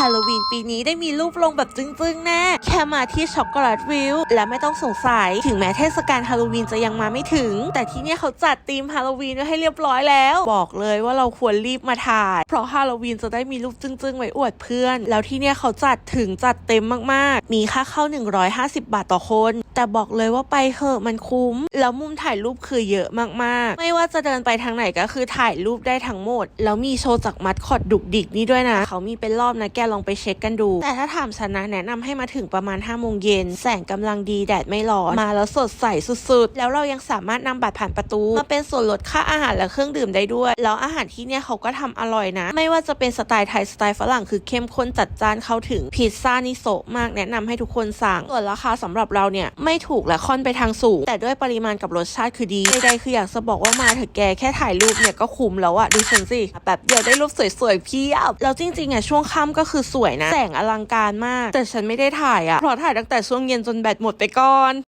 ฮาโลวีนปีนี้ได้มีรูปลงแบบจึ้งๆแน่แค่มาที่ช็อกโกแลตวิวและไม่ต้องสงสัย ถึงแม้เทศกาลฮาโลวีนจะยังมาไม่ถึง แต่ที่นี่เขาจัดธีมฮาโลวีนไว้ให้เรียบร้อยแล้ว บอกเลยว่าเราควรรีบมาถ่าย เพราะฮาโลวีนจะได้มีรูปจึ้งๆไว้อวดเพื่อน แล้วที่เนี่ยเขาจัดถึงจัดเต็มมากๆ มีค่าเข้า 150 บาทต่อคน แต่บอกเลยว่าไปเถอะมันคุ้ม แล้วมุมถ่ายรูปคือเยอะมากๆ ไม่ว่าจะเดินไปทางไหนก็คือถ่ายรูปได้ทั้งหมด แล้วมีโชว์จากมัดคอดดุกดิกนี่ด้วยนะ เขามีเป็นรอบนะแกลองไปเช็คกันดู แต่ถ้าถามฉันนะแนะนำให้มาถึงประมาณ5โมงเย็นแสงกำลังดีแดดไม่ร้อน มาแล้วสดใสสุดๆ แล้วเรายังสามารถนำบัตรผ่านประตู มาเป็นส่วนลดค่าอาหารและเครื่องดื่มได้ด้วย แล้วอาหารที่เนี่ยเขาก็ทำอร่อยนะ ไม่ว่าจะเป็นสไตล์ไทยสไตล์ฝรั่งคือเข้มข้นจัดจ้านเข้าถึงพิซซ่านี่โซะมากแนะนำให้ทุกคนสั่งส่วนราคาสำหรับเราเนี่ยไม่ถูกและค่อนไปทางสูง แต่ด้วยปริมาณกับรสชาติคือดีใดๆคืออยากจะบอกว่ามาเถอะแกแค่ถ่ายรูปเนี่ยก็คุ้มแล้วอะดูฉันสิแบบเดี๋ยวได้รูปสวยๆเพียบแล้วจริงๆอะช่วงค่ำก็คือสวยนะ แสงอลังการมาก แต่ฉันไม่ได้ถ่ายอะเพราะถ่ายตั้งแต่ช่วงเย็นจนแบตหมดไปก่อน